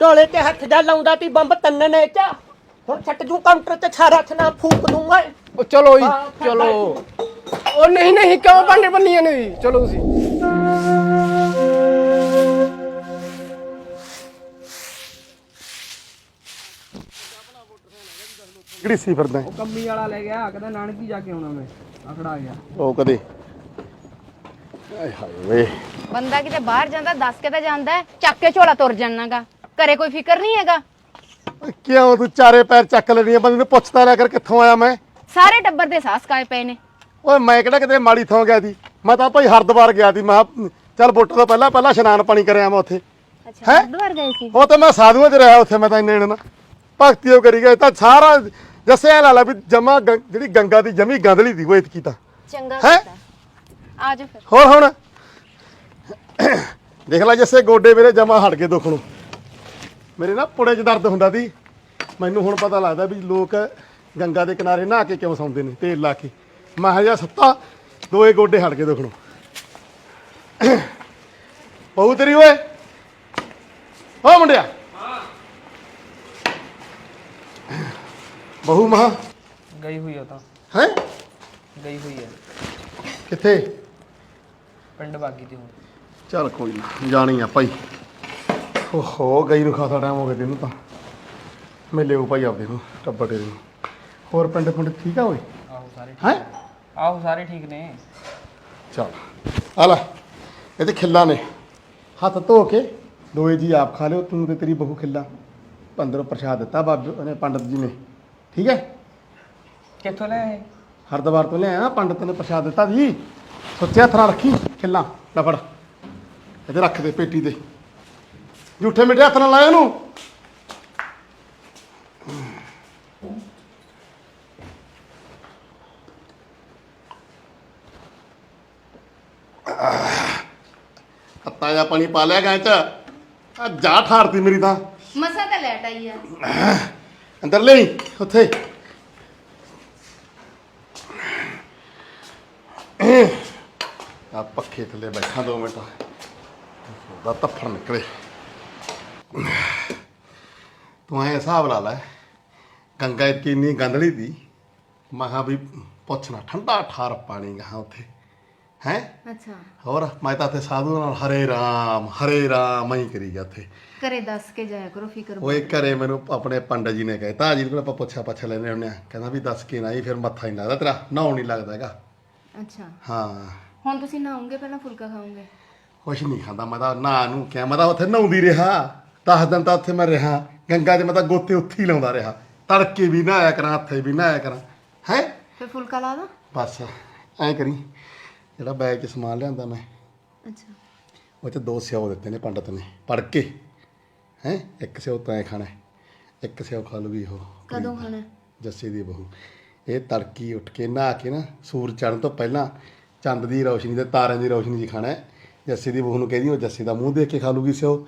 ਢੋਲੇ ਤੇ ਹੱਥ ਜਾ ਲਾਉਂਦਾ ਤੀ ਬੰਬ ਤੰਨ ਨੇ ਚ। ਹੁਣ ਛੱਟ ਜੂ ਕਾਊਂਟਰ ਤੇ ਛਾਰਾ ਹੱਥ ਨਾਲ ਫੂਕ ਦੂੰਗਾ। ਉਹ ਚਲੋ ਜੀ ਹਾਂ, ਚਲੋ। ਉਹ ਨਹੀਂ ਨਹੀਂ ਕਿਉਂ ਭਾਂਡੇ ਬੰਨੀਆਂ ਨੇ? ਜੀ ਚਲੋ ਤੁਸੀਂ। ਕਿਹੜੀ ਸੀ ਫਿਰਦਾ? ਉਹ ਕੰਮੀ ਵਾਲਾ ਲੈ ਗਿਆ ਕਹਿੰਦਾ ਨਾਨਕੀ ਜਾ ਕੇ ਆਉਣਾ ਮੈਂ। ਆਖੜਾ ਗਿਆ। ਉਹ ਕਦੇ ਆਏ ਹਾਏ। ਵੇ ਬੰਦਾ ਕਿਤੇ ਬਾਹਰ ਜਾਂਦਾ ਦੱਸ ਕੇ ਤਾਂ ਜਾਂਦਾ ਹੈ, ਚੱਕ ਕੇ ਝੋਲਾ ਤੁਰ ਜਾਣਾਗਾ। ਘਰੇ ਕੋਈ ਫਿਕਰ ਨਹੀਂ ਹੈਗਾ। ਕਿਉਂ ਤੂੰ ਚਾਰੇ ਪੈਰ ਚੱਕ ਲੈਣੀ ਆ ਬੰਦੇ ਨੂੰ ਪੁੱਛਦਾ ਲੈ ਕਰ ਕਿੱਥੋਂ ਆਇਆ ਮੈਂ। ਸਾਰੇ ਟੱਬਰ ਦੇ ਸਾਹ ਸਕਾਏ ਪਏ ਨੇ। ਓਏ ਮੈਂ ਕਿਹੜਾ ਕਿਤੇ ਮਾੜੀ ਥਾਂ ਗਿਆ ਸੀ? ਮੈਂ ਤਾਂ ਭਾਈ ਹਰਦੁਆਰ ਗਿਆ ਸੀ। ਮੈਂ ਕਿਹਾ, ਚੱਲ ਵੋਟਾਂ ਤੋਂ ਪਹਿਲਾਂ ਪਹਿਲਾਂ ਇਸ਼ਨਾਨ ਪਾਣੀ ਕਰਿਆ ਮੈਂ ਉੱਥੇ। ਅੱਛਾ ਹੈਂ? ਹਰਿਦੁਆਰ ਗਏ ਸੀ? ਉਹ ਤਾਂ ਮੈਂ ਸਾਧੂਆਂ 'ਚ ਰਿਹਾ ਉੱਥੇ ਮੈਂ ਤਾਂ ਇੰਨੇ ਨਾ ਭਗਤੀ ਉਹ ਕਰੀ ਗਿਆ ਤਾਂ ਸਾਰਾ ਜੱਸਿਆ ਲਾ ਲਾ ਵੀ ਜਮਾ ਜਿਹੜੀ ਗੰਗਾ ਦੀ ਜਮੀ ਗੰਦਲੀ ਦੀ ਉਹ ਇਤਕੀ ਤਾਂ। ਚੰਗਾ ਹੈਂ? ਕੀਤਾ। ਆ ਜਾ ਫਿਰ। ਹੋਰ ਹੁਣ? ਦੇਖ ਲੈ ਜੱਸੇ ਗੋਡੇ ਮੇਰੇ ਜਮਾ ਹਟ ਗਏ ਦੁੱਖ ਨੂੰ। ਮੇਰੇ ਨਾ ਪੁੜੇ 'ਚ ਦਰਦ ਹੁੰਦਾ ਸੀ। ਮੈਨੂੰ ਹੁਣ ਪਤਾ ਲੱਗਦਾ ਵੀ ਲੋਕ ਗੰਗਾ ਦੇ ਕਿਨਾਰੇ ਨਹਾ ਕੇ ਕਿਉਂ ਸੌਂਦੇ ਨੇ ਤੇਲ ਲਾ ਕੇ। ਮੈਂ ਹਜਾ ਸੱਤਾ ਦੋਏ ਗੋਡੇ ਹਟ ਗਏ ਦੁੱਖ ਨੂੰ। ਬਹੂ ਤੇਰੀ ਓਏ। ਓ ਮੁੰਡਿਆ। ਬਹੂ ਮਹਾ ਗਈ ਹੋਈ ਉਹ ਤਾਂ। ਹੈ? ਗਈ ਹੋਈ ਹੈ ਕਿੱਥੇ? ਪਿੰਡ ਬਾਗੀ ਤੇ ਹੁਣ। ਚੱਲ ਕੋਈ ਨਾ ਜਾਣੀ ਆ ਭਾਈ। ਓਹੋ ਗਈ ਨੂੰ ਖਾਸਾ ਟਾਈਮ ਹੋ ਗਿਆ ਤੈਨੂੰ ਤਾਂ। ਮਿਲੇ ਉਹ ਭਾਈ ਆਪਦੇ ਨੂੰ ਟੱਬਰ ਤੇਰੇ ਨੂੰ। ਹੋਰ ਪਿੰਡ ਪਿੰਡ ਠੀਕ ਆ ਓਏ? ਆਹੋ ਸਾਰੇ ਹੈ? ਆਹੋ ਸਾਰੇ ਠੀਕ ਨੇ। ਚੱਲ ਆ ਲੈ ਇਹ ਤੇ ਖਿੱਲਾ ਨੇ। ਹੱਥ ਧੋ ਕੇ ਦੋਏ ਜੀ ਆਪ ਖਾ ਲਿਓ ਤੂੰ ਤੇ ਤੇਰੀ ਬਹੂ ਖਿੱਲਾ। ਪੰਦਰੋਂ ਪ੍ਰਸ਼ਾਦ ਦਿੱਤਾ ਬਾਬੇ ਉਹਨੇ ਪੰਡਤ ਜੀ ਨੇ। ਠੀਕ ਹੈ? ਕਿੱਥੋਂ ਲੈ ਆਏ ਹਰਦੁਆਰ ਤੋਂ ਲਿਆਇਆ ਪੰਡਤ ਨੇ ਪ੍ਰਸ਼ਾਦ ਦਿੱਤਾ ਜੀ ਸੁੱਚੇ ਹੱਥ ਨਾਲ ਰੱਖੀ ਖਿੱਲਾ ਲੈ ਫੜ। ਇਹਦੇ ਰੱਖ ਦੇ ਪੇਟੀ ਤੇ ਝੂਠੇ ਮਿੱਠੇ ਹੱਥ ਨਾਲ ਲਾਇਆ ਉਹਨੂੰ ਅੱਤਾ ਜਾਂ ਪਾਣੀ ਪਾ ਲਿਆ ਗਾਂ ਚ। ਆ ਜਾ ਠਾਰਤੀ ਮੇਰੀ ਤਾਂ। ਮਸਾ ਤਾਂ ਲੈਟ ਆਈ ਆ। ਅੰਦਰ ਲੈ ਉੱਥੇ। ਆ ਪੱਖੇ ਥੱਲੇ ਬੈਠਾ ਦੋ ਮਿੰਟ। ਦਾ ਤੱਫੜ ਨਿਕਲੇ। ਤੂੰ ਐ ਹਿਸਾਬ ਲਾ ਲੈ ਗੰਗਾ ਇਤਕੀ ਇੰਨੀ ਗੰਦਲੀ ਦੀ ਮਹਾ ਵੀ ਪੁੱਛਣਾ ਠੰਡਾ ਠਾਰ ਪਾਣੀ ਗਾ ਉੱਥੇ ਹੈ? ਅੱਛਾ। ਹੋਰ ਮੈਂ ਤਾਂ ਤੇ ਸਾਧੂ ਨਾਲ ਹਰੇ ਰਾਮ ਹਰੇ ਰਾਮ ਹੀ ਕਰੀ ਗਿਆ ਉੱਥੇ। ਘਰੇ ਦੱਸ ਕੇ ਜਾਇਆ ਕਰੋ ਫਿਕਰ ਓਏ ਘਰੇ ਮੈਨੂੰ ਆਪਣੇ ਪੰਡਤ ਜੀ ਨੇ ਕਹਿਤਾ ਜੀ ਕੋਲ ਆਪਾਂ ਪੁੱਛਿਆ ਪੱਛਾ ਲੈਣੇ ਹੁੰਦੇ ਆ। ਕਹਿੰਦਾ ਵੀ ਦੱਸ ਕੇ ਨਹੀਂ ਫਿਰ ਮੱਥਾ ਹੀ ਨੀ ਲੱਗਦਾ ਤੇਰਾ ਨਹਾਉਣ ਨਹੀਂ ਲੱਗਦਾ ਹੈਗਾ। ਅੱਛਾ। ਹਾਂ। ਹੁਣ ਤੁਸੀਂ ਨਹਾਉਂਗੇ ਪਹਿਲਾਂ ਫੁਲਕਾ ਖਾਓਗੇ? ਕੁਛ ਨਹੀਂ ਖਾਂਦਾ ਮੈਂ ਤਾਂ ਨਾ ਨੂੰ ਕਿਹਾ ਮੈਂ ਤਾਂ ਉੱਥੇ ਨਹਾਉਂਦੀ ਰਿਹਾ। ਦਸ ਦਿਨ ਤਾਂ ਉੱਥੇ ਮੈਂ ਰਿਹਾ। ਗੰਗਾ 'ਚ ਮੈਂ ਤਾਂ ਗੋਤੇ ਉੱਥੇ ਹੀ ਲਾਉਂਦਾ ਰਿਹਾ। ਤੜਕੇ ਵੀ ਨਹਾਇਆ ਕਰਾਂ ਹੱਥੇ ਵੀ ਨਹਾਇਆ ਕਰਾਂ। ਹੈ? ਫਿਰ ਫੁਲਕਾ ਲਾ ਦਾਂ। ਬਸ ਐਂ ਕਰੀ। ਜਿਹੜਾ ਬੈਗ 'ਚ ਸਮਾਨ ਲਿਆਂਦਾ ਮੈਂ ਅੱਛਾ। ਉਹ 'ਚ ਦੋ ਸਿਓ ਦਿੱਤੇ ਨੇ ਪੰਡਤ ਨੇ ਪੜ ਕੇ। ਹੈ? ਇੱਕ ਸਿਓ ਤੈਂ ਖਾਣਾ ਹੈ, ਇੱਕ ਸਿਓ ਖਾ ਲੂਗੀ ਉਹ ਕਦੋਂ ਖਾਣਾ ਜੱਸੀ ਦੀ ਬਹੂ। ਇਹ ਤੜਕੀ ਉੱਠ ਕੇ ਨਹਾ ਕੇ ਨਾ ਸੂਰਜ ਚੜ੍ਹਨ ਤੋਂ ਪਹਿਲਾਂ ਚੰਦ ਦੀ ਰੌਸ਼ਨੀ ਤੇ ਤਾਰਿਆਂ ਦੀ ਰੌਸ਼ਨੀ 'ਚ ਖਾਣਾ ਹੈ। ਜੱਸੀ ਦੀ ਬਹੂ ਨੂੰ ਕਹਿੰਦੀ ਉਹ ਜੱਸੀ ਦਾ ਮੂੰਹ ਦੇਖ ਕੇ ਖਾ ਲੂਗੀ ਸਿਓ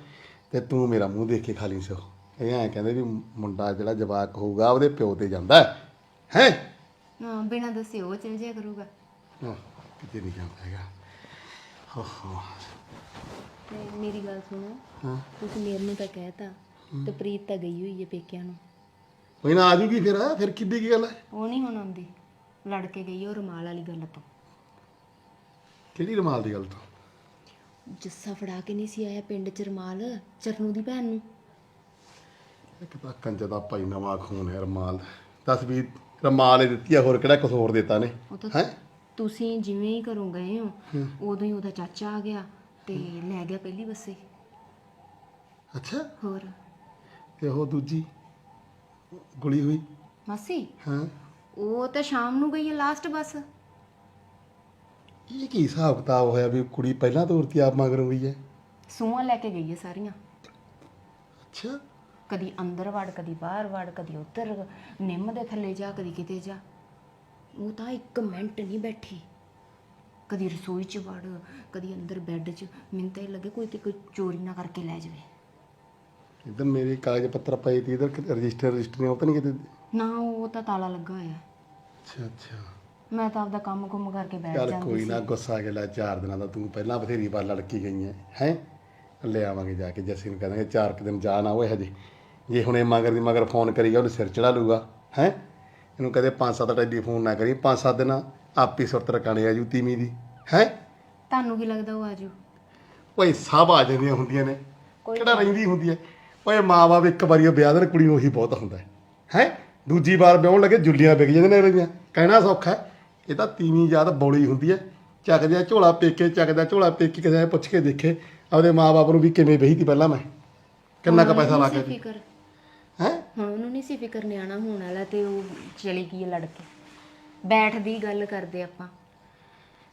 ਤੇ ਤੂੰ ਮੇਰਾ ਮੂੰਹ ਦੇਖ ਕੇ ਖਾ ਲਈ ਸਿਓ। ਇਹ ਐਂ ਕਹਿੰਦੇ ਵੀ ਮੁੰਡਾ ਜਿਹੜਾ ਜਵਾਕ ਹੋਊਗਾ ਉਹਦੇ ਪਿਓ ਤੇ ਜਾਂਦਾ ਹੈ। ਹਾਂ? ਬਿਨਾਂ ਦੱਸੇ ਉਹ ਚਲ ਜਾਇਆ ਕਰੂਗਾ। ਹੈ ਕਿਤੇ ਨਹੀਂ ਜਾਂਦਾ ਹੈਗਾ। ਹੋ ਹੋ ਤੇ ਮੇਰੀ ਗੱਲ ਸੁਣੋ ਹਾਂ। ਤੁਸੀਂ ਮੇਰੇ ਨੂੰ ਤਾਂ ਕਹਿਤਾ ਤੇ ਪ੍ਰੀਤ ਤਾਂ ਗਈ ਹੋਈ ਹੈ ਪੇਕਿਆਂ ਨੂੰ। ਕੋਈ ਨਾ ਆ ਜੂਗੀ ਫਿਰ ਫਿਰ ਕਿੱਡੀ ਕੀ ਗੱਲ ਹੈ? ਉਹ ਨਹੀਂ ਹੁਣ ਆਉਂਦੀ। ਲੜ ਕੇ ਗਈ ਉਹ ਰੁਮਾਲ ਵਾਲੀ ਗੱਲ ਤੋਂ ਕਿਹੜੀ ਰਮਾਲ ਦੀ ਗੱਲ ਤੋਂ? ਜੱਸਾ ਫੜਾ ਕੇ ਨਹੀਂ ਸੀ ਆਇਆ ਪਿੰਡ ਚ ਰੁਮਾਲ ਚਰਨੂ ਦੀ ਭੈਣ ਨੂੰ। ਇੱਕ ਤਾਂ ਕੰਜ ਦਾ ਭਾਈ ਨਵਾਂ ਖੂਨ ਹੈ ਰਮਾਲ। ਦੱਸ ਵੀ ਰਮਾਲ ਹੀ ਦਿੱਤੀ ਆ ਹੋਰ ਕਿਹੜਾ ਹੋਰ ਦਿੱਤਾ ਨੇ? ਉਹ ਤਾਂ ਹੈ? ਤੁਸੀਂ ਜਿਵੇਂ ਹੀ ਘਰੋਂ ਗਏ ਹੋ ਉਦੋਂ ਹੀ ਉਹਦਾ ਚਾਚਾ ਆ ਗਿਆ ਤੇ ਲੈ ਗਿਆ ਪਹਿਲੀ ਬੱਸੇ। ਅੱਛਾ। ਹੋਰ? ਤੇ ਉਹ ਦੂਜੀ ਗੁਲੀ ਹੋਈ? ਮਾਸੀ? ਹਾਂ। ਉਹ ਤਾਂ ਸ਼ਾਮ ਨੂੰ ਗਈ ਹੈ ਲਾਸਟ ਬੱਸ। ਇਹ ਕੀ ਹਿਸਾਬ ਕਿਤਾਬ ਹੋਇਆ ਵੀ ਕੁੜੀ ਪਹਿਲਾਂ ਤੋਂ ਉਰਤੀ ਆਪ ਮਗਰੋਂ ਗਈ ਹੈ? ਸੂਆਂ ਲੈ ਕੇ ਗਈ ਹੈ ਸਾਰੀਆਂ। ਅੱਛਾ। ਕਦੀ ਅੰਦਰ ਵੜ ਕਦੀ ਬਾਹਰ ਵੜ ਕਦੀ ਉੱਧਰ ਨਿੰਮ ਦੇ ਥੱਲੇ ਜਾ ਕਦੀ ਕਿਤੇ ਜਾ। ਉਹ ਤਾਂ ਇੱਕ ਮਿੰਟ ਨਹੀਂ ਬੈਠੀ। ਕਦੀ ਰਸੋਈ 'ਚ ਵੜ ਕਦੀ ਅੰਦਰ ਬੈੱਡ 'ਚ। ਮੈਨੂੰ ਤਾਂ ਇਹ ਲੱਗੇ ਕੋਈ ਤੇ ਕੋਈ ਚੋਰੀ ਨਾ ਕਰਕੇ ਲੈ ਜਾਵੇ। ਇਧਰ ਮੇਰੇ ਕਾਗਜ਼ ਪੱਤਰ ਪਏ ਤੇ ਇਧਰ ਰਜਿਸਟਰ ਰਜਿਸਟਰ ਨਹੀਂ ਉਹ ਤਾਂ ਨਹੀਂ ਕਿਤੇ ਨਾ ਉਹ ਤਾਂ ਤਾਲਾ ਲੱਗਾ ਹੋਇਆ। ਅੱਛਾ ਅੱਛਾ। ਮੈਂ ਤਾਂ ਆਪਦਾ ਕੰਮ ਕੁੰਮ ਕਰਕੇ ਬੈਠ ਚੱਲ ਜਾਂਦੀ ਕੋਈ ਨਾ ਗੁੱਸਾ ਕੇ ਲੈ ਚਾਰ ਦਿਨਾਂ ਦਾ ਤੂੰ ਪਹਿਲਾਂ ਬਥੇਰੀ ਵਾਰ ਲੜਕੀ ਗਈ ਹੈ ਹੈ? ਲੈ ਆਵਾਂਗੇ ਜਾ ਕੇ ਜੱਸੀ ਨੂੰ ਕਹਿੰਦੇ ਚਾਰ ਕੁ ਦਿਨ ਜਾ ਨਾ ਹੋਏ ਹਜੇ। ਜੇ ਹੁਣ ਇਹ ਮਗਰ ਦੀ ਮਗਰ ਫੋਨ ਕਰੀਗਾ ਉਹਨੂੰ ਸਿਰ ਚੜਾ ਲੂਗਾ ਹੈ? ਇਹਨੂੰ ਕਹਦੇ ਪੰਜ ਸੱਤ ਟੈਲੀਫੋਨ ਨਾ ਕਰੀ ਪੰਜ ਸੱਤ ਦਿਨ ਆਪੀ ਸੁਰਤ ਰਕਾਣੇ ਆ ਜੂ ਤੀਵੀਂ ਦੀ ਹੈ? ਤੁਹਾਨੂੰ ਕੀ ਲੱਗਦਾ ਉਹ ਆਜੂ? ਓਏ ਸਭ ਆ ਜਾਂਦੀਆਂ ਹੁੰਦੀਆਂ ਨੇ ਕਿਹੜਾ ਰਹਿੰਦੀ ਹੁੰਦੀ ਹੈ ਓਏ ਮਾਂ-ਬਾਪ ਇੱਕ ਵਾਰੀ ਉਹ ਵਿਆਹ ਦੇਣ ਕੁੜੀ ਨੂੰ ਉਹੀ ਬਹੁਤ ਹੁੰਦਾ ਹੈ ਹੈ? ਦੂਜੀ ਵਾਰ ਵਿਆਹਣ ਲੱਗੇ ਜੁੱਲੀਆਂ ਵਿਕ ਜਾਂਦੇ ਨੇ ਇਹਦੀਆਂ ਕਹਿਣਾ ਸੌਖਾ ਹੈ ਇਹ ਤਾਂ ਤੀਵੀਂ ਯਾਦ ਬੌਲੀ ਹੁੰਦੀ ਹੈ। ਚੱਕਦਿਆ ਝੋਲਾ ਪੇਕੇ ਚੱਕਦਾ ਝੋਲਾ ਪੇਕੇ ਕਿਸੇ ਨੇ ਪੁੱਛ ਕੇ ਦੇਖੇ। ਆਪਦੇ ਮਾਂ-ਬਾਪ ਨੂੰ ਵੀ ਕਿਵੇਂ ਵਹੀ ਤੀ ਪਹਿਲਾਂ ਮੈਂ। ਕਿੰਨਾ ਕੁ ਪੈਸਾ ਲਾ ਕੇ ਫਿਕਰ। ਹੈ? ਹੁਣ ਉਹਨੂੰ ਨਹੀਂ ਸੀ ਫਿਕਰ ਨਿਆਣਾ ਹੋਣ ਵਾਲਾ ਤੇ ਉਹ ਚਲੀ ਗਈ ਹੈ ਲੜ ਕੇ ਬੈਠਦੀ ਗੱਲ ਕਰਦੇ ਆਪਾਂ।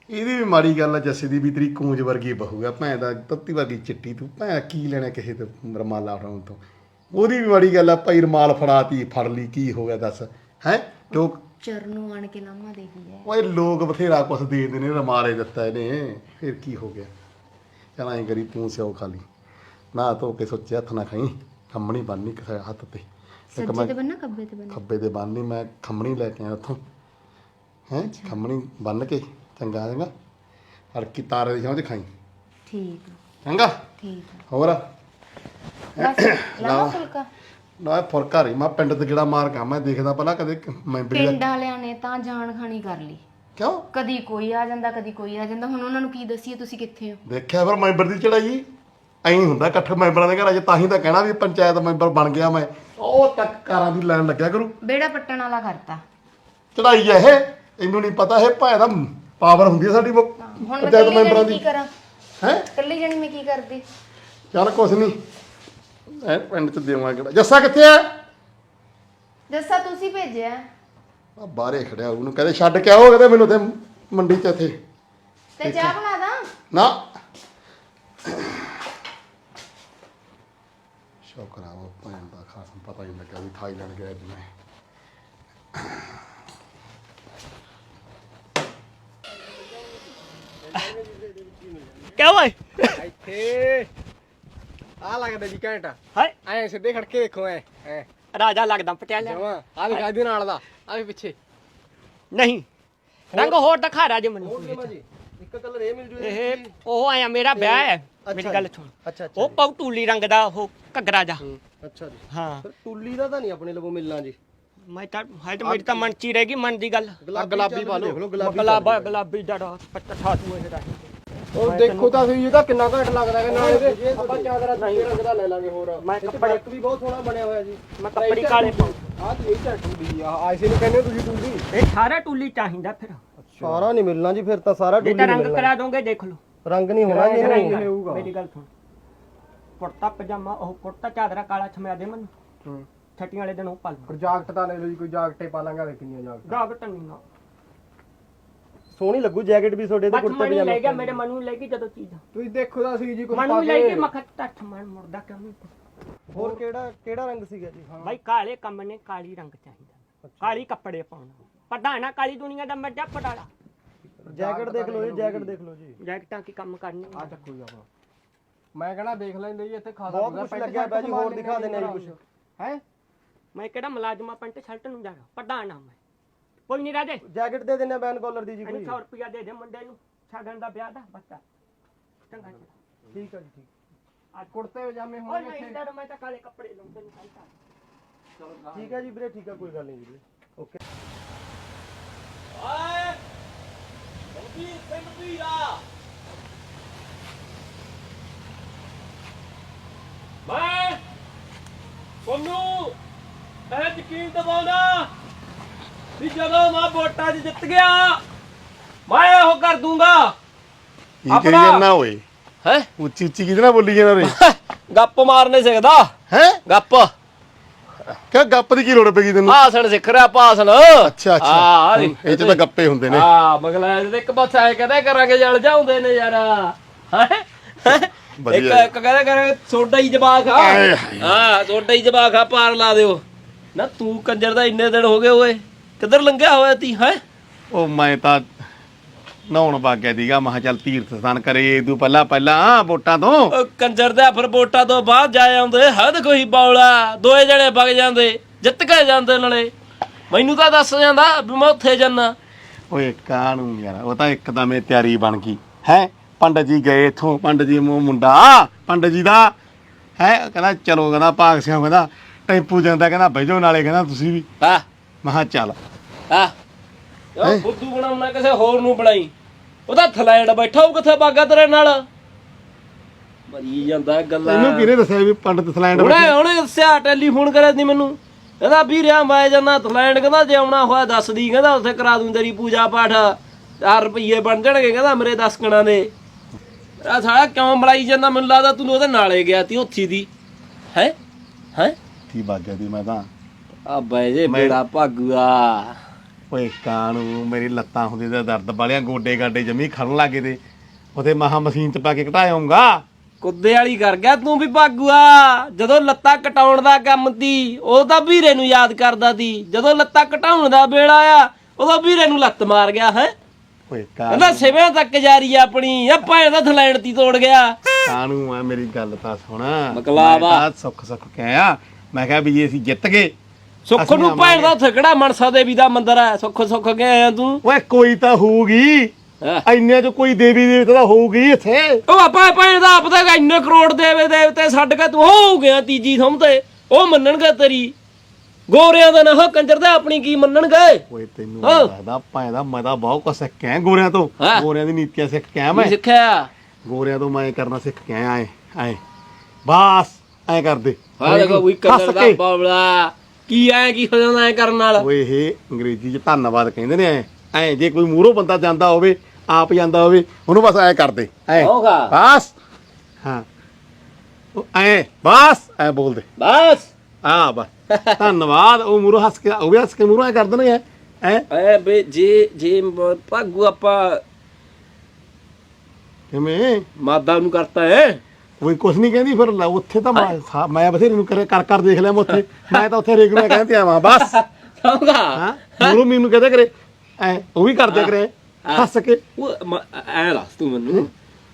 ਇਹਦੀ ਵੀ ਮਾੜੀ ਗੱਲ ਆ ਜੱਸੇ ਦੀ ਵੀ ਤੇਰੀ ਕੂੰਜ ਵਰਗੀ ਬਹੂ ਆ। ਭੈਣ ਦਾ ਤੱਤੀ ਵਰਗੀ ਚਿੱਟੀ ਤੂੰ। ਭੈਣ ਕੀ ਲੈਣਾ ਕਿਸੇ ਤੇ ਰਮਾਲਾ ਫੜਾਉਣ ਤੋਂ। ਉਹਦੀ ਵੀ ਮਾੜੀ ਗੱਲ ਆ ਭਾਈ ਰਮਾਲ ਫੜਾਤੀ ਫੜ ਲਈ ਕੀ ਹੋ ਗਿਆ ਦੱਸ। ਹੈ? ਲੋਕ ਚਰਨੋਂ ਆਣ ਕੇ ਲਾਮਾ ਦੇ ਹੈ ਓਏ ਲੋਕ ਬਥੇਰਾ ਕੁਛ ਦੇ ਦਿੰਦੇ ਨੇ ਰਮਾਲੇ ਦਿੱਤਾ ਇਹਨੇ। ਫਿਰ ਕੀ ਹੋ ਗਿਆ? ਚਲ ਐਂ ਕਰੀ ਤੂੰ ਸਿਓ ਖਾਲੀ। ਨਾ ਧੋ ਕੇ ਸੋਚੇ ਹੱਥ ਨਾ ਖਾਈ। ਖੰਮਣੀ ਬੰਨ੍ਹਨੀ ਕਿਸੇ ਹੱਥ ਤੇ। ਇੱਕ ਸੱਜੇ ਮੈਂ ਤੇ ਬੰਨਾ ਖੱਬੇ ਤੇ ਬੰਨਾ ਖੱਬੇ ਤੇ ਬੰਨ੍ਹਨੀ ਮੈਂ ਖੰਮਣੀ ਲੈ ਕੇ ਆਇਆ ਉੱਥੋਂ। ਹੈ? ਖੰਮਣੀ ਬੰਨ ਕੇ ਚੰਗਾ ਚੰਗਾ। ਹੜਕੀ ਤਾਰੇ ਦੀ ਚ ਖਾਈ। ਠੀਕ ਆ, ਚੰਗਾ? ਠੀਕ ਆ। ਹੋਰ? ਬਸ ਲਾਵਾ ਫੁਲਕਾ। ਨਾ ਫੁਰਕਾ ਰਹੀ ਮੈਂ ਪਿੰਡ ਤੇ ਜਿਹੜਾ ਮਾਰ ਮੈਂ ਦੇਖਦਾ ਪਹਿਲਾਂ ਕਦੇ ਮੈਂਬਰੀ ਦਾ ਪਿੰਡ ਵਾਲਿਆਂ ਨੇ ਤਾਂ ਜਾਣ ਖਾਣੀ ਕਰ ਲਈ। ਕਿਉਂ? ਕਦੀ ਕੋਈ ਆ ਜਾਂਦਾ ਕਦੀ ਕੋਈ ਆ ਜਾਂਦਾ ਹੁਣ ਉਹਨਾਂ ਨੂੰ ਕੀ ਦਸੀਏ ਤੁਸੀਂ ਕਿੱਥੇ ਹੋ? ਦੇਖਿਆ ਫਿਰ ਮੈਂਬਰ ਦੀ ਚੜਾਈ ਐਂ ਹੁੰਦਾ ਇਕੱਠ ਮੈਂਬਰਾਂ ਦੇ ਘਰਾਂ 'ਚ ਤਾਂ ਹੀ ਤਾਂ ਕਹਿਣਾ ਵੀ ਪੰਚਾਇਤ ਮੈਂਬਰ ਬਣ ਗਿਆ ਮੈਂ। ਉਹ ਤੱਕ ਕਾਰਾਂ ਦੀ ਲਾਈਨ ਲੱਗਿਆ ਕਰੂ। ਬੇੜਾ ਪੱਟਣ ਵਾਲਾ ਕਰਤਾ। ਚੜਾਈ ਐ ਇਹ? ਇਹਨੂੰ ਨਹੀਂ ਪਤਾ ਇਹ ਭਾਂ ਦਾ ਪਾਵਰ ਹੁੰਦੀ ਹੈ ਸਾਡੀ ਮ- ਹੁਣ ਮੈਂ ਪੰਚਾਇਤ ਇਕੱਲੀ ਮੈਂਬਰਾਂ ਜਣੀ ਦੀ। ਕਰਾਂ? ਹੈ? ਇਕੱਲੀ ਜਣੀ ਮੈਂ ਕੀ ਕਰਦੀ? ਚੱਲ ਕੁਛ ਨਹੀਂ ਐ ਪਿੰਡ 'ਚ ਦੇਵਾਂਗੇ ਕਿਹੜਾ। ਜੱਸਾ ਕਿੱਥੇ ਆ ਦੱਸਾ ਤੁਸੀਂ ਭੇਜਿਆ। ਆ ਬਾਹਰੇ ਖੜਿਆ ਉਹਨੂੰ ਕਹਿੰਦੇ ਛੱਡ ਕੇ ਆਓ ਕਹਿੰਦੇ ਮੈਨੂੰ ਤੇ ਮੰਡੀ 'ਚ ਇੱਥੇ। ਤੇ ਚਾਹ ਬਣਾ ਦਾਂ? ਨਾ। ਸ਼ੁਕਰ ਉਹ ਭੈਣ ਦਾ ਖਾਸ ਪਤਾ ਹੀ ਨਹੀਂ ਲੱਗਿਆ ਵੀ ਥਾਈਲੈਂਡ ਗਿਆ ਅੱਜ ਮੈਂ। ਕਿਉਂ ਓਏ ਇੱਥੇ। ਆ ਲੱਗਦਾ ਜੀ ਘੰਟਾ ਹਾਏ ਐ ਸਿੱਧੇ ਖੜ ਕੇ ਦੇਖੋ ਐ ਐ। ਰਾਜਾ ਲੱਗਦਾ ਪਟਿਆਲਾ ਜਮਾ ਆ ਦਿਖਾ ਦੇ ਨਾਲ ਦਾ ਆ ਵੀ ਪਿੱਛੇ। ਨਹੀਂ ਰੰਗ ਹੋਰ ਦਿਖਾ ਰਾਜੇ ਮੈਨੂੰ। ਜੀ ਇੱਕ ਕਲਰ ਇਹ ਮਿਲ ਜੂ ਇਹ ਉਹ ਆਇਆ ਮੇਰਾ ਵਿਆਹ ਹੈ ਮੇਰੀ ਗੱਲ ਸੁਣ। ਅੱਛਾ ਉਹ ਪੌਟੂਲੀ ਰੰਗ ਦਾ ਉਹ ਘੱਗਰਾ ਜਾ ਅੱਛਾ ਜੀ। ਹਾਂ। ਫਿਰ ਟੁੱਲੀ ਦਾ ਤਾਂ ਨਹੀਂ ਆਪਣੇ ਲਵੋ ਮਿਲਣਾ ਜੀ। ਮੈਂ ਤਾਂ ਤਾਂ ਮੇਰੀ ਤਾਂ ਮਨ ਚ ਹੀ ਰਹਿ ਗਈ ਮਨ ਦੀ ਗੱਲ। ਗੁਲਾਬੀ ਪਾ ਲਓ ਗੁਲਾਬਾ ਗੁਲਾਬੀ ਜੜਾ ਪੱਟਾ ਤੂੰ ਇਹ ਰਾਹੀਂ ਉਹ ਦੇਖੋ ਤਾਂ ਸਹੀ ਇਹਦਾ ਕਿੰਨਾ ਘੰਟ ਲੱਗਦਾ ਹੈ ਨਾਲ ਇਹਦੇ ਆਪਾਂ ਚਾਦਰਾ ਦੂਜੇ ਰੰਗ ਦਾ ਲੈ ਲਾਂਗੇ ਹੋਰ। ਮੈਂ ਕੱਪੜੇ ਵੀ ਬਹੁਤ ਸੋਹਣਾ ਬਣਿਆ ਹੋਇਆ ਜੀ। ਮੈਂ ਕੱਪੜੇ ਕਾਲੇ ਪਾਉਂ। ਆ ਤੇ ਇਹ ਤਾਂ ਟੁੱਲੀ ਆ ਆਈਸੇ ਨੂੰ ਕਹਿੰਦੇ ਤੁਸੀਂ ਟੁੱਲੀ ਇਹ ਸਾਰਾ ਟੂਲੀ ਚਾਹੀਦਾ ਫਿਰ। ਸਾਰਾ ਨਹੀਂ ਮਿਲਣਾ ਜੀ ਫਿਰ ਤਾਂ ਸਾਰਾ ਜੇ ਤਾਂ ਰੰਗ ਕਰਾ ਦੋਗੇ ਦੇਖ ਲਓ। ਰੰਗ ਨਹੀਂ ਹੋਣਾ ਜੀ ਰੰਗ ਇਹ ਹੋਊਗਾ ਮੇਰੀ ਗੱਲ ਸੁਣ। ਕੁੜਤਾ ਪਜਾਮਾ ਉਹ ਕੁੜਤਾ ਚਾਦਰਾ ਕਾਲਾ ਛਮਿਆ ਦੇ ਮੈਨੂੰ। ਹੂੰ। ਛੱਟੀਆਂ ਵਾਲੇ ਦਿਨ ਉਹ ਪਾ ਲਓ ਫਿਰ ਜਾਕਟ ਤਾਂ ਲੈ ਲਓ ਜੀ ਕੋਈ ਜਾਕਟੇ ਪਾ ਲਾਂਗਾ ਵੇ ਕਿੰਨੀਆਂ ਜਾਕਟ। ਗਾਗ ਟੰਨੀ ਨਾ ਸੋਹਣੀ ਲੱਗੂ ਜੈਕਟ ਵੀ ਤੁਹਾਡੇ ਬਸ ਮਨੂ ਲੈ ਗਿਆ ਮੇਰੇ ਮਨੂ ਲੈ ਗਈ ਜਦੋਂ ਚੀਜ਼ ਤੁਸੀਂ ਦੇਖੋ ਤਾਂ ਸੀ ਜੀ ਕੁਝ ਮਨੂ ਲੈ ਗਈ ਮੱਖਾ ਟੱਠ ਮਨ ਮੁਰਦਾ ਕਿਉਂ ਨਹੀਂ ਹੋਰ ਕਿਹੜਾ ਕਿਹੜਾ ਰੰਗ ਸੀਗਾ ਜੀ? ਭਾਈ ਕਾਲੇ ਕੰਮ ਨੇ ਕਾਲੀ ਰੰਗ ਚਾਹੀਦਾ। ਕਾਲੀ ਕੱਪੜੇ ਪਾਉਣਾ ਪਧਾਣਾ ਕਾਲੀ ਦੁਨੀਆ ਦਾ ਮੱਜਾ ਪਟਾਲਾ। ਜੈਕਟ ਦੇਖ ਲਓ ਜੀ ਜੈਕਟ ਦੇਖ ਲਓ ਜੀ। ਜੈਕਟਾਂ ਕੀ ਕੰਮ ਕਰਨੀ ਆ ਚੱਕੋ ਜੀ ਆਪਣਾ ਮੈਂ ਕਹਣਾ ਦੇਖ ਲੈਂਦੇ ਜੀ ਇੱਥੇ ਖਾਸਾ ਬਹੁਤ ਕੁਝ ਲੱਗਿਆ ਪਿਆ ਜੀ ਹੋਰ ਦਿਖਾ ਦੇਣੇ ਜੀ ਕੁਝ ਹੈ? ਮੈਂ ਕਿਹੜਾ ਮੁਲਾਜ਼ਮਾ ਪੈਂਟ ਸ਼ਰਟ ਨੂੰ ਜਾਣਾ? ਪਧਾਣਾ ਮੈਂ। ਕੋਈ ਨਹੀਂ ਰਾਜੇ। ਜੈਕਟ ਦੇ ਦੇਣੇ ਬੈਨ ਕਾਲਰ ਦੀ ਜੀ ਇਹਨੂੰ 100 ਰੁਪਿਆ ਦੇ ਦੇ ਮੁੰਡੇ ਨੂੰ ਛਾਗਣ ਦਾ ਵਿਆਹ ਦਾ ਬੱਚਾ। ਚੰਗਾ ਚੰਗਾ ਠੀਕ ਆ ਜੀ ਠੀਕ। ਅੱਜ ਕੁੜਤੇ ਪਜਾਮੇ ਓਏ ਹੋਣਗੇ ਨਹੀਂ ਇੱਧਰ ਮੈਂ ਤਾਂ ਕਾਲੇ ਕੱਪੜੇ ਲਾਉਂਦੇ ਨਹੀਂ ਚਾਹੀਦਾ ਠੀਕ ਹੈ ਜੀ ਵੀਰੇ ਠੀਕ ਆ ਕੋਈ ਗੱਲ ਨਹੀਂ ਵੀਰੇ। ਓਕੇ। ਮੈਂ ਤੁਹਾਨੂੰ ਇਹ ਯਕੀਨ ਦਿਵਾਉਣਾ ਵੀ ਜਦੋਂ ਮੈਂ ਵੋਟਾਂ 'ਚ ਜਿੱਤ ਗਿਆ ਮੈਂ ਉਹ ਕਰ ਦੂੰਗਾ। ਕੀ ਕਰੀ ਆਪਣਾ- ਜਾਂਦਾ ਓਏ? ਹੈ? ਉੱਚੀ ਉੱਚੀ ਕਿਹਦੇ ਨਾਲ ਬੋਲੀ ਜਾਂਦਾ ਰੇ ਗੱਪ ਮਾਰਨੇ ਸਿੱਖਦਾ। ਹੈ? ਗੱਪ। ਕਿਆ ਗੱਪ ਦੀ ਕੀ ਲੋੜ ਪੈਗੀ ਤੈਨੂੰ? ਭਾਸ਼ਣ ਸਿੱਖ ਰਿਹਾ ਭਾਸ਼ਣ ਅੱਛਾ ਅੱਛਾ। ਹਾਂ ਇਹ ਚ ਤਾਂ ਗੱਪੇ ਹੁੰਦੇ ਨੇ। ਹਾਂ ਮਗਲਾ ਇੱਕ ਪਾਸੇ ਐ ਕਹਦੇ ਕਰਾਂਗੇ ਜਲ ਜਾਉਂਦੇ ਨੇ ਯਾਰ। ਹੈਂ? ਇੱਕ ਵਧੀਆ। ਇੱਕ ਕਹਦੇ ਕਰਾਂਗੇ ਸੋਡਾ ਹੀ ਜਵਾਕ ਆ। ਆਏ ਹਾਏ। ਹਾਂ ਸੋਡਾ ਹੀ ਜਵਾਕ ਆ ਪਾਰ ਲਾ ਦਿਓ। ਨਾ ਤੂੰ ਕੰਜਰ ਦਾ ਇੰਨੇ ਦਿਨ ਹੋ ਗਏ ਓਏ। ਕਿੱਧਰ ਲੰਘਿਆ ਹੋਇਆ ਤੀ ਹੈ? ਉਹ ਮੈਂ ਤਾਂ ਨਹਾਉਣ ਵਗ ਗਿਆ ਦੀਗਾ ਮਹਾ ਚੱਲ ਤੀਰਥ ਸਥਾਨ ਕਰੇ ਤੂੰ ਪਹਿਲਾਂ ਪਹਿਲਾਂ ਵੋਟਾਂ ਤੋਂ। ਉਹ ਕੰਜਰ ਦਾ ਫਿਰ ਵੋਟਾਂ ਤੋਂ ਬਾਅਦ ਜਾ ਆਉਂਦੇ ਹੱਦ ਕੋਈ ਬੌਲਾ ਦੋਏ ਜਣੇ ਵਗ ਜਾਂਦੇ ਜਿੱਤ ਕੇ ਜਾਂਦੇ ਨਾਲੇ। ਮੈਨੂੰ ਤਾਂ ਦੱਸ ਜਾਂਦਾ ਵੀ ਮੈਂ ਉੱਥੇ ਜਾਣਾ ਓਏ ਕਾਹਨੂੰ ਯਾਰ ਉਹ ਤਾਂ ਇੱਕਦਮ ਇਹ ਤਿਆਰੀ ਬਣ ਗਈ। ਹੈ ਪੰਡਤ ਜੀ ਗਏ ਇਥੋਂ ਪੰਡਤ ਜੀ ਮੂੰਹ ਮੁੰਡਾ ਪੰਡਤ ਜੀ ਦਾ ਹੈ ਕਹਿੰਦਾ ਚਲੋ ਕਹਿੰਦਾ ਭਾਗ ਸਿਆ ਕਹਿੰਦਾ ਟੈਂਪੂ ਜਾਂਦਾ ਕਹਿੰਦਾ ਬਹਿਜੋ ਨਾਲੇ ਕਹਿੰਦਾ ਤੁਸੀਂ ਵੀ। ਹਾਂ। ਮੈਂ ਕਿਹਾ ਚੱਲ ਹਾਂ? ਉਹ ਫੁੱਦੂ ਬਣਾਉਣਾ ਕਿਸੇ ਹੋਰ ਨੂੰ ਬਣਾਈ। ਉਹਦਾ ਥਲੈਂਡ ਬੈਠਾ ਉਹ ਕਿੱਥੇ ਬਾਗਾ ਤੇਰੇ ਨਾਲ? ਮਰੀ ਜਾਂਦਾ ਗੱਲਾਂ। ਇਹਨੂੰ ਕਿਹਨੇ ਦੱਸਿਆ ਵੀ ਪੰਡਤ ਥਲੈਂਡ ਉਹਨੇ ਉਹਨੇ ਦੱਸਿਆ ਟੈਲੀਫੋਨ ਕਰਿਆ ਸੀ ਮੈਨੂੰ। ਕਹਿੰਦਾ ਵੀਰਿਆ ਮੈਂ ਜਾਂਦਾ ਥਲੈਂਡ ਕਹਿੰਦਾ ਜੇ ਆਉਣਾ ਹੋਇਆ ਦੱਸ ਦੀ ਕਹਿੰਦਾ ਉੱਥੇ ਕਰਾ ਦੂੰ ਤੇਰੀ ਪੂਜਾ ਪਾਠ। 4 ਰੁਪਏ ਬਣ ਜਾਣਗੇ ਕਹਿੰਦਾ ਮੇਰੇ 10 ਕਣਾ ਦੇ। ਆ ਸਾਲਾ ਕਿਉਂ ਮਲਾਈ ਜਾਂਦਾ? ਮੈਨੂੰ ਲੱਗਦਾ ਤੂੰ ਉਹਦੇ ਨਾਲੇ ਗਿਆ ਤੀ ਉੱਥੀ ਦੀ। ਹੈ? ਹੈ? ਕੀ ਬਾਗਿਆ ਦੀ ਮੈਂ ਤਾਂ। ਆ ਬੈ ਜੇ ਮੇਰਾ ਭਾਗੂਆ। ਓਏ ਕਾਣੂ ਮੇਰੀ ਲੱਤਾਂ ਹੁੰਦੀ ਤੇ ਦਰਦ ਵਾਲਿਆਂ ਗੋਡੇ ਗਾਡੇ ਜਮੀ ਖੜਨ ਲੱਗੇ ਤੇ। ਉਹਦੇ ਮਹਾ ਮਸ਼ੀਨ ਚ ਪਾ ਕੇ ਘਟਾਇਆਉਂਗਾ ਕੁੱਦੇ ਵਾਲੀ ਕਰ ਗਿਆ ਤੂੰ ਵੀ ਭਾਗੂਆ। ਜਦੋਂ ਲੱਤਾਂ ਕਟਾਉਣ ਦਾ ਕੰਮ ਤੀ ਉਹ ਤਾਂ ਵੀਰੇ ਨੂੰ ਯਾਦ ਕਰਦਾ ਤੀ। ਜਦੋਂ ਲੱਤਾਂ ਕਟਾਉਣ ਦਾ ਵੇਲਾ ਆ ਉਦੋਂ ਵੀਰੇ ਨੂੰ ਲੱਤ ਮਾਰ ਗਿਆ ਹੈ। ਓਏ ਕਹਿੰਦਾ ਸਿਵੇਂ ਤੱਕ ਜਾਰੀ ਆ ਆਪਣੀ ਆ ਭਾਂ ਦਾ ਥਲੈਂਡ ਤੀ ਤੋੜ ਗਿਆ। ਕਾਣੂ ਆ ਮੇਰੀ ਗੱਲ ਤਾਂ ਸੁਣ। ਮਕਲਾਵਾ। ਸੁੱਖ ਸੁੱਖ ਕੇ ਆਇਆ ਮੈਂ ਕਿਹਾ ਵੀ ਜੇ ਅਸੀਂ ਜਿੱਤ ਗਏ ਸੁੱਖ ਅਸੀਂ ਨੂੰ ਭਾਂ ਦਾ ਉੱਥੇ ਕਿਹੜਾ ਮਨਸਾ ਦੇਵੀ ਦਾ ਮੰਦਿਰ ਹੈ। ਸੁੱਖ ਸੁੱਖ ਕੇ ਆਇਆ ਤੂੰ? ਓਏ ਕੋਈ ਤਾਂ ਹੋਊਗੀ। ਹੈਂ। ਇੰਨੇ ਚ ਕੋਈ ਦੇਵੀ ਦੇਵਤਾ ਤਾਂ ਹੋਊਗੀ ਇੱਥੇ। ਉਹ ਆਪਾਂ ਭਾਂ ਦਾ ਪਤਾ ਕਿ ਇੰਨੇ ਕਰੋੜ ਦੇਵੇ ਦੇਵਤੇ ਛੱਡ ਕੇ ਤੂੰ ਹੋ ਗਿਆ ਤੀਜੀ ਥੰਮ ਤੇ। ਉਹ ਮੰਨਣਗੇ ਤੇਰੀ। ਗੋਰਿਆਂ ਦਾ ਨਾ ਹੋ ਕੰਜਰ ਦਾ ਆਪਣੀ ਕੀ ਮੰਨਣਗੇ? ਓਏ ਤੈਨੂੰ ਹਾਂ। ਲੱਗਦਾ ਭਾਂ ਦਾ ਮੈਂ ਤਾਂ ਬਹੁਤ ਕੁਛ ਸਿੱਖ ਗੋਰਿਆਂ ਤੋਂ। ਹਾਂ। ਗੋਰਿਆਂ ਦੀ ਨੀਤੀਆਂ ਸਿੱਖ ਕੇ ਆਇਆ ਮੈਂ। ਕੀ ਸਿੱਖਿਆ? ਗੋਰਿਆਂ ਤੋਂ ਮੈਂ ਕਰਨਾ ਸਿੱਖ ਕੇ ਆਇਆ ਐ ਐ ਬਸ ਐ ਕਰਦੇ ਆ ਦੇਖੋ ਹੱਸ ਕੰਜਰ ਦਾ। ਬਾਬਲਾ ਕੀ ਐ ਕੀ ਹੋ ਜਾਂਦਾ ਐ ਕਰਨ ਨਾਲ? ਓਏ ਇਹ ਅੰਗਰੇਜ਼ੀ ਚ ਧੰਨਵਾਦ ਕਹਿੰਦੇ ਨੇ ਐ। ਐ ਜੇ ਕੋਈ ਮੂਹਰੋਂ ਬੰਦਾ ਜਾਂਦਾ ਹੋਵੇ ਆਪ ਜਾਂਦਾ ਹੋਵੇ ਉਹਨੂੰ ਬਸ ਐ ਕਰਦੇ ਐ। ਹੋਗਾ ਬਸ। ਹਾਂ। ਉਹ ਐ ਬਸ। ਐ ਬੋਲਦੇ ਬਸ। ਆ ਬਸ। ਧੰਨਵਾਦ। ਉਹ ਮੂਹਰੋਂ ਹੱਸ ਕੇ ਉਹ ਵੀ ਹੱਸ ਕੇ ਮੂਹਰੋਂ ਐ ਕਰ ਦੇਣਗੇ ਐ। ਐ। ਬੇ ਜੇ ਜੇ ਮ- ਭਾਗੂ ਆਪਾਂ ਕਿਵੇਂ? ਮਾਦਾ ਨੂੰ ਕਰਤਾ ਹੈ ਕੋਈ ਕੁਛ ਨਹੀਂ ਕਹਿੰਦੀ ਫਿਰ ਲੈ ਉੱਥੇ ਤਾਂ ਮੈਂ ਸਾ- ਮੈਂ ਬਥੇਰੇ ਨੂੰ ਕਰੇ ਕਰ ਕਰ ਦੇਖ ਲਿਆ ਮੈਂ ਉੱਥੇ। ਮੈਂ ਤਾਂ ਉੱਥੇ ਰੇਗੂਆ ਕਹਿੰਦੇ ਆਵਾਂ ਬਸ। ਹਾਂ ਮੂਹਰੋਂ ਮੈਨੂੰ ਕਹਦੇ ਕਰੇ ਐ ਉਹ ਵੀ ਕਰਦੇ ਕਰੇ ਹੱਸ ਕੇ। ਉਹ ਮ- ਐ ਦੱਸ ਤੂੰ ਮੈਨੂੰ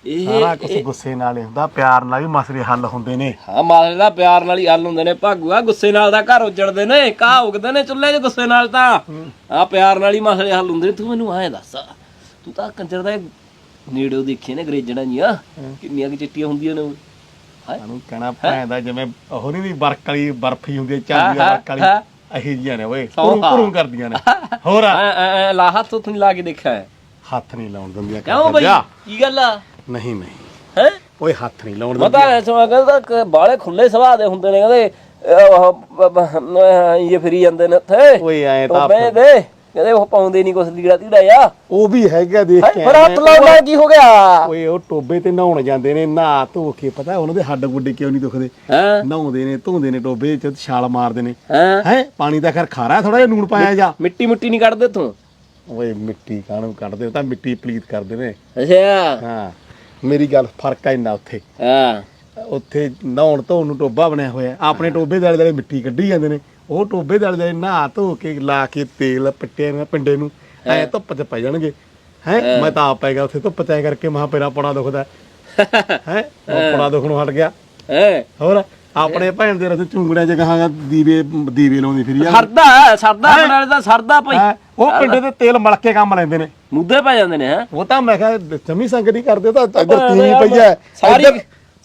ਇਹ ਸਾਰਾ ਕੁਝ ਗੁੱਸੇ ਨਾਲ ਹੀ ਹੁੰਦਾ ਪਿਆਰ ਨਾਲ ਵੀ ਮਸਲੇ ਹੱਲ ਹੁੰਦੇ ਨੇ। ਹਾਂ ਮਾਲੇ ਦਾ ਪਿਆਰ ਨਾਲ ਹੀ ਹੱਲ ਹੁੰਦੇ ਨੇ ਭਾਗੂਆ ਗੁੱਸੇ ਨਾਲ ਦਾ ਘਰ ਉਜੜਦੇ ਨੇ ਕਾ ਉਗਦੇ ਨੇ ਚੁੱਲ੍ਹੇ 'ਚ ਗੁੱਸੇ ਨਾਲ ਤਾਂ। ਆ ਪਿਆਰ ਨਾਲ ਹੀ ਮਸਲੇ ਹੱਲ ਹੁੰਦੇ ਨੇ ਤੂੰ ਮੈਨੂੰ ਐ ਦੱਸ ਤੂੰ ਤਾਂ ਕੰਜਰ ਦਾ ਨੇੜਿਓ ਦੇਖੇ ਨੇ ਗਰੇਜਣਾ ਜੀਆਂ ਕਿੰਨੀਆਂ ਕਿ ਚਿੱਟੀਆਂ ਹੁੰਦੀਆਂ ਨੇ ਸਾਨੂੰ ਕਹਿਣਾ ਭੈਣ ਦਾ ਜਿਵੇਂ ਉਹ ਨਹੀਂ ਦੀ ਬਰਕ ਵਾਲੀ ਬਰਫੀ ਹੁੰਦੀ ਹੈ ਚਾਂਦੀ ਦੀ ਬਰਕ ਵਾਲੀ ਹਾਂ। ਇਹੀ ਜੀਆਂ ਨੇ ਓਏ। ਕੁਰੂ। ਕੁਰੂ ਕਰਦੀਆਂ ਨੇ। ਹੋਰ? ਲਾ ਹੱਥ ਉੱਥੇ ਲਾ ਕੇ ਦੇਖਿਆ ਹੈ। ਹੱਥ ਨਹੀਂ ਲਾਉਣ ਦਿੰਦੀਆਂ ਕਿਉਂ ਬਈ। ਕੀ ਗੱਲ ਆ? ਨਹੀਂ ਨਹੀਂ। ਹੈ? ਓਏ ਹੱਥ ਨਹੀਂ ਲਾਉਣ ਦਿੰਦੀਆਂ। ਤਾਂ ਐਸਾ ਕਹਿੰਦਾ ਬਾਲੇ ਖੁੱਲੇ ਸੁਭਾਅ ਦੇ ਹੁੰਦੇ ਨੇ ਕਹਿੰਦੇ ਅਹ, ਇਹ ਫਿਰੀ ਜਾਂਦੇ ਨੇ ਉੱਥੇ। ਓਏ ਐ ਤਾਂ ਦੇ। ਕਹਿੰਦੇ ਉਹ ਪਾਉਂਦੇ ਨਹੀਂ ਕੁਛ ਲੀੜਾ ਤੀੜਾ ਆ ਉਹ ਵੀ ਹੈਗਾ ਦੇਖ ਕੇ। ਫਿਰ ਹੱਥ ਕੀ ਹੋ ਗਿਆ? ਓਏ ਉਹ ਟੋਬੇ ਤੇ ਨਹਾਉਣ ਜਾਂਦੇ ਨੇ ਨਹਾ ਧੋ ਕੇ ਪਤਾ ਉਹਨਾਂ ਦੇ ਹੱਡ ਗੁੱਡੇ ਕਿਉਂ ਨਹੀਂ ਦੁਖਦੇ? ਹਾਂ? ਨਹਾਉਂਦੇ ਨੇ ਧੋਂਦੇ ਨੇ ਟੋਬੇ ਚ ਛਾਲ ਮਾਰਦੇ ਨੇ। ਹਾਂ? ਹੈ? ਪਾਣੀ ਦਾ ਖੈਰ ਖਾਰਾ ਥੋੜਾ ਜਿਹਾ ਨੂਣ ਪਾਇਆ ਜਾ। ਮਿੱਟੀ ਮੁੱਟੀ ਨਹੀਂ ਕੱਢਦੇ ਤੂੰ ਓਏ ਮਿੱਟੀ ਕਾਹਨੂੰ ਕੱਢਦੇ ਉਹ ਤਾਂ ਮਿੱਟੀ ਪਲੀਤ ਕਰਦੇ ਨੇ। ਅੱਛਾ। ਹਾਂ। ਮੇਰੀ ਗੱਲ ਫ਼ਰਕ ਆ ਇੰਨਾ ਉੱਥੇ। ਹਾਂ। ਉੱਥੇ ਨਹਾਉਣ ਧੋਣ ਨੂੰ ਟੋਬਾ ਬਣਿਆ ਹੋਇਆ। ਆਪਣੇ ਟੋਬੇ ਦੇ ਆਲੇ ਮਿੱਟੀ ਕੱਢੀ ਜਾਂਦੇ ਨੇ। ਉਹ ਟੋਬੇ ਦੇ ਆਲੇ ਨਹਾ ਧੋ ਕੇ ਲਾ ਕੇ ਤੇਲ ਪੱਟੇ ਨੇ ਪਿੰਡੇ ਨੂੰ। ਐ ਧੁੱਪ 'ਚ ਪੈ ਜਾਣਗੇ। ਹੈ? ਮੈਂ ਤਾਂ ਆਪ ਪੈ ਗਿਆ ਉੱਥੇ ਧੁੱਪ 'ਚ ਐ ਕਰਕੇ ਮਹਾ ਪੇਰਾ ਪਣਾ ਦੁਖਦਾ। ਹੈ? ਪਣਾ ਦੁਖਣੋਂ ਹਟ ਗਿਆ। ਹੈ? ਹੋਰ? ਆਪਣੇ ਭੈਣ ਦੇ ਰਸ ਝੁੰਗੜਿਆਂ 'ਚ ਕਹਾਂਗਾ ਦੀਵੇ ਦੀਵੇ ਲਾਉਂਦੀ ਫਿਰੀ ਆ। ਸਰਦਾ ਸਰਦਾ ਬਣਾਲੇ ਦਾ ਸਰਦਾ ਭਾਈ। ਉਹ ਪਿੰਡੇ ਤੇ ਤੇਲ ਮਲ ਕੇ ਕੰਮ ਲੈਂਦੇ ਨੇ। ਮੁੱਦੇ ਪੈ ਜਾਂਦੇ ਨੇ ਹੈ? ਉਹ ਤਾਂ ਮੈਂ ਕਿਹਾ ਜਮੀ ਸੰਗਤੀ ਕਰਦੇ ਤਾਂ ਇੱਧਰ ਤੀਵੀਂ ਪਈ ਐ ਸਾਰੀ